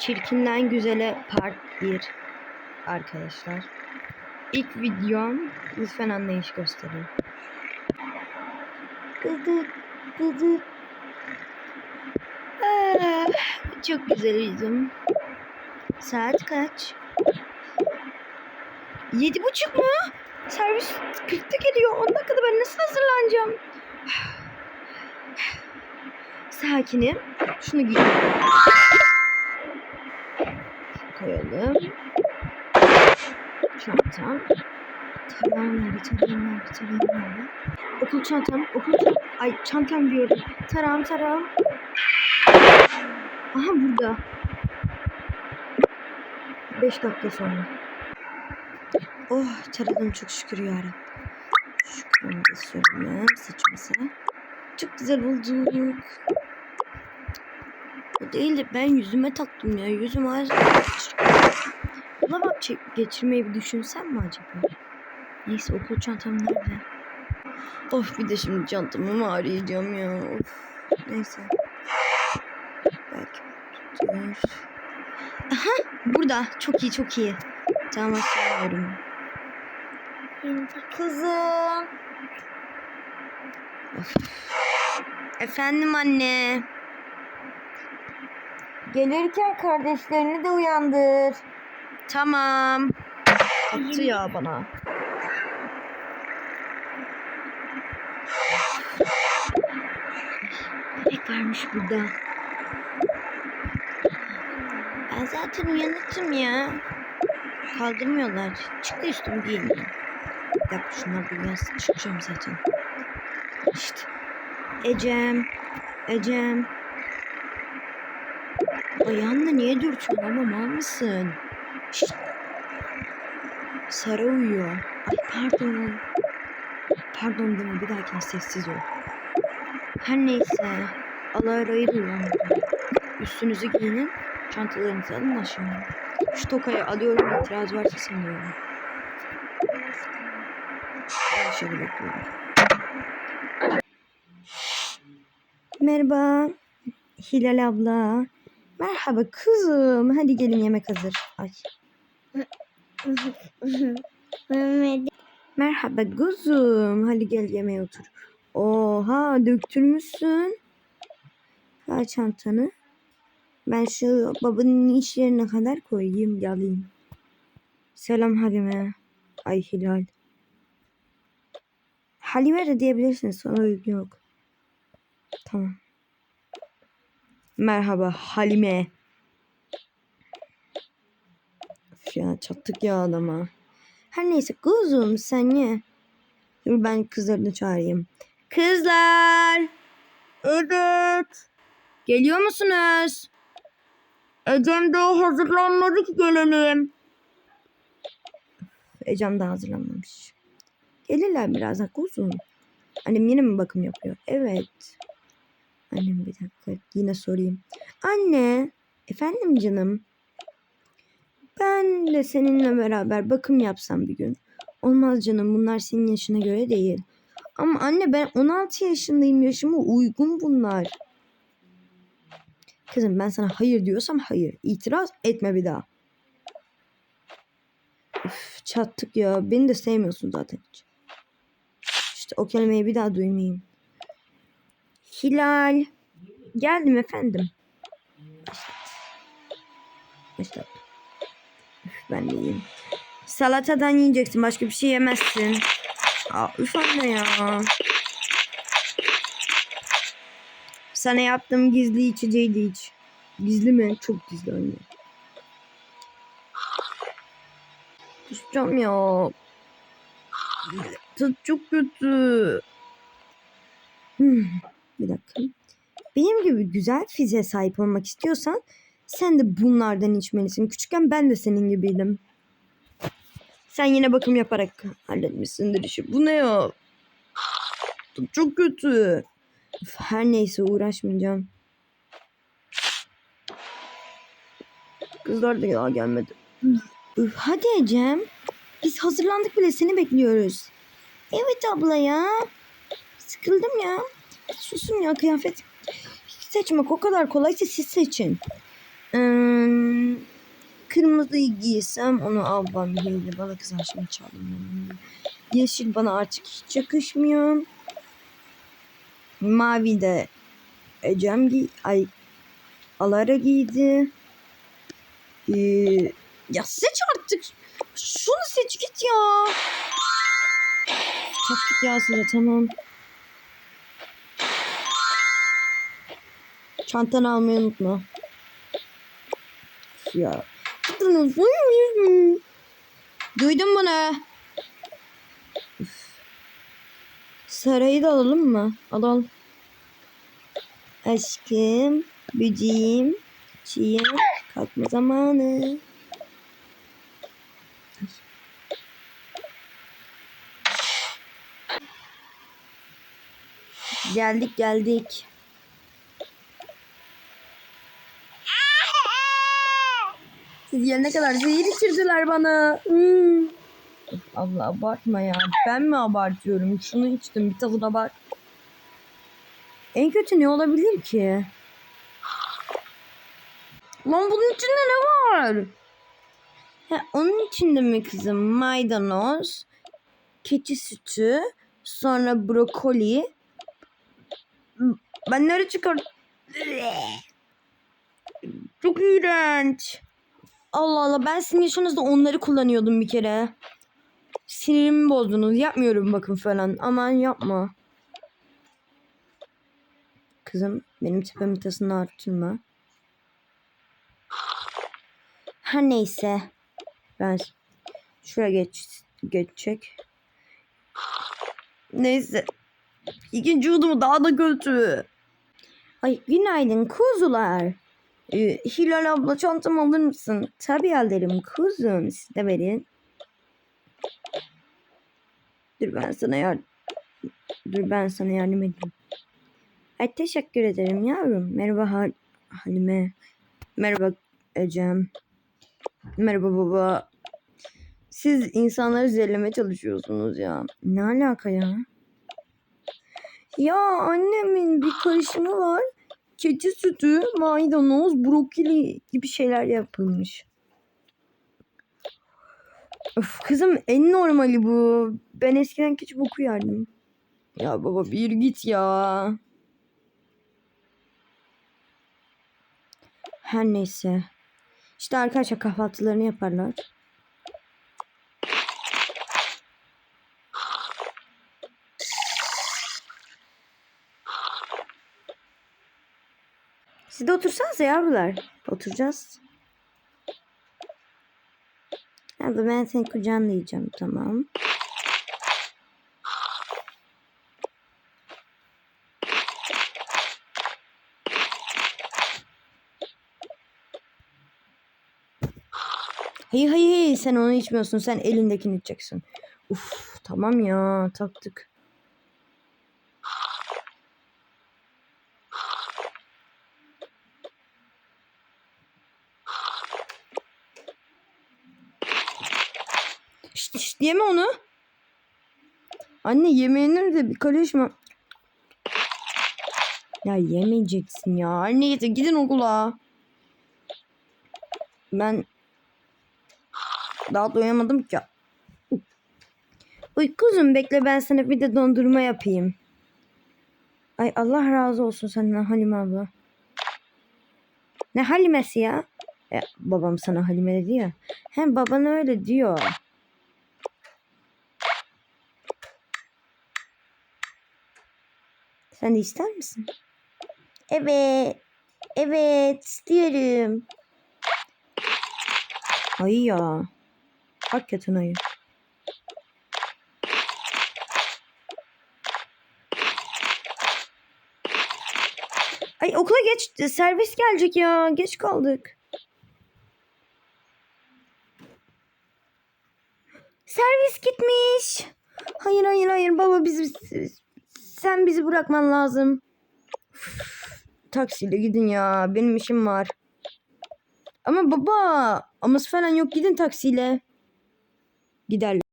Çirkinden güzele part 1 arkadaşlar. İlk videom lütfen anlayış gösterin. Gıdı gıdı. Ah, çok güzel yüzüm. Saat kaç? Yedi buçuk mu? Servis 40'ta geliyor. 10 dakikada ben nasıl hazırlanacağım? Sakinim. Şunu giyiyorum. Koyalım. Çantam. Tarağım nerede? Tarağım nerede? Tarağım nerede? Okul çantam. Okul çantam. Ay çantam diyorum. Tarağım tarağım. Aha burada. 5 dakika sonra. Oh taradım çok şükür yarabbim. Şu kremi de sürme saçımıza. Çok güzel olduk. O değil de ben yüzüme taktım ya. Yüzüm ağzı. Lavap çek geçirmeyi bir düşünsem mi acaba? Neyse okul çantam nerede? Of bir de şimdi çantamı mı arayacağım ya? Of. Neyse. Belki tutur. Aha burada. Çok iyi çok iyi. Tamam hatırlıyorum. Kızım. Of. Efendim anne. Gelirken kardeşlerini de uyandır. Tamam. Attı ya bana. Bebek varmış burada. Ben zaten uyanıktım ya. Kaldırmıyorlar. Çık da üstümü giyineyim. Dakika şunlar uyansın. Çıkacağım zaten. İşte. Ecem. Ecem. Ayağınla niye dürtüyorsun ama mal mısın? Şşt. Sara uyuyor. Ay pardon. Pardon deme bir dahakine sessiz ol. Her neyse. Allah arayı uyandı. Üstünüzü giyinin. Çantalarınızı alın aşağı. Şu tokayı alıyorum itiraz varsa sanıyorum. Şöyle bekliyorum. Merhaba. Hilal abla. Merhaba kızım. Hadi gelin yemek hazır. Ay. Merhaba kuzum. Hadi gel yemeğe otur. Oha döktürmüşsün. Ver çantanı. Ben şu babanın iş yerine kadar koyayım yalayım. Selam Halime. Ay Hilal. Halime de diyebilirsin. Sana uygun yok. Tamam. Merhaba Halime. Üf ya çattık ya adama. Her neyse kuzum sen ye. Dur ben kızlarını çağırayım. Kızlar. Evet. Geliyor musunuz? Ecem daha hazırlanmadı ki gelelim. Ecem daha hazırlanmamış. Gelirler birazdan kuzum. Annem yine mi bakım yapıyor? Evet. Annem bir dakika yine sorayım. Anne. Efendim canım. Ben de seninle beraber bakım yapsam bir gün. Olmaz canım bunlar senin yaşına göre değil. Ama anne ben 16 yaşındayım yaşıma uygun bunlar. Kızım ben sana hayır diyorsam hayır. İtiraz etme bir daha. Üf, çattık ya. Beni de sevmiyorsun zaten hiç. İşte o kelimeyi bir daha duymayayım. Hilal. Geldim efendim. Başlat. Başlat. Üf, ben de yiyeyim. Salatadan yiyeceksin. Başka bir şey yemezsin. Aa, üf anne ya. Sana yaptığım gizli içeceği de iç. Gizli mi? Çok gizli anne. Kusacağım ya. Tadı çok kötü. Hmm, bir dakika. Benim gibi güzel fiziğe sahip olmak istiyorsan sen de bunlardan içmelisin. Küçükken ben de senin gibiydim. Sen yine bakım yaparak halletmişsindir işi. Bu ne ya? Çok kötü. Her neyse uğraşmayacağım. Kızlar da daha gelmedi. Hadi Ecem. Biz hazırlandık bile seni bekliyoruz. Evet abla ya. Sıkıldım ya. Susun ya kıyafet seçmek o kadar kolaysa siz seçin. Hmm, kırmızıyı giysem onu ablam giydi. Bana kızar şimdi çaldım. Yeşil bana artık hiç yakışmıyor. Mavi de Ecem giy ay Alara giydi. Ee, ya seç artık. Şunu seç git ya. Taktik ya size tamam. Çantanı almayı unutma. Ya. Duydun bunu. Sarayı da alalım mı? Alalım. Aşkım, böceğim, çiğim, kalkma zamanı. Geldik geldik. Siz gelene kadar zehir içirdiler bana. Hmm. Allah abartma ya. Ben mi abartıyorum? Şunu içtim bir tadına bak. En kötü ne olabilir ki? Lan bunun içinde ne var? Ha, onun içinde mi kızım? Maydanoz, keçi sütü, sonra brokoli. Ben nereye çıkar? Çok iğrenç. Allah Allah ben sizin yaşınızda onları kullanıyordum bir kere. Sinirimi bozdunuz. Yapmıyorum bakın falan. Aman yapma. Kızım benim tepemi tasını arttırma. Her neyse. Ben şuraya geç geçecek. Neyse. İkinci yudumu daha da kötü. Ay günaydın kuzular. Ee, Hilal abla çantamı alır mısın? Tabii alırım kuzum. Siz de verin. Dur ben sana yardım. Dur ben sana yardım edeyim. Ay teşekkür ederim yavrum. Merhaba Hal Halime. Merhaba Ecem. Merhaba baba. Siz insanları zehirlemeye çalışıyorsunuz ya. Ne alaka ya? Ya annemin bir karışımı var. Keçi sütü, maydanoz, brokoli gibi şeyler yapılmış. Of kızım en normali bu. Ben eskiden keçi boku yerdim. Ya baba bir git ya. Her neyse. İşte arkadaşlar kahvaltılarını yaparlar. Siz de otursanız yavrular. Oturacağız. Abla ben seni kucağınlayacağım tamam. Hayır hayır hayır sen onu içmiyorsun. Sen elindekini içeceksin. Uf tamam ya taktık. Şşt, yeme onu. Anne yemeğine de bir karışma. Ya yemeyeceksin ya. Neyse gidin okula. Ben daha doyamadım ki. Uy kuzum bekle ben sana bir de dondurma yapayım. Ay Allah razı olsun senden Halime abla. Ne Halimesi ya? E, babam sana Halime dedi ya. Hem baban öyle diyor. Sen de ister misin? Evet. Evet istiyorum. Ayı ya. Hakikaten ayı. Ay okula geç servis gelecek ya. Geç kaldık. Servis gitmiş. Hayır hayır hayır baba bizi sen bizi bırakman lazım. Taksiyle gidin ya. Benim işim var. Ama baba aması falan yok gidin taksiyle. Giderler.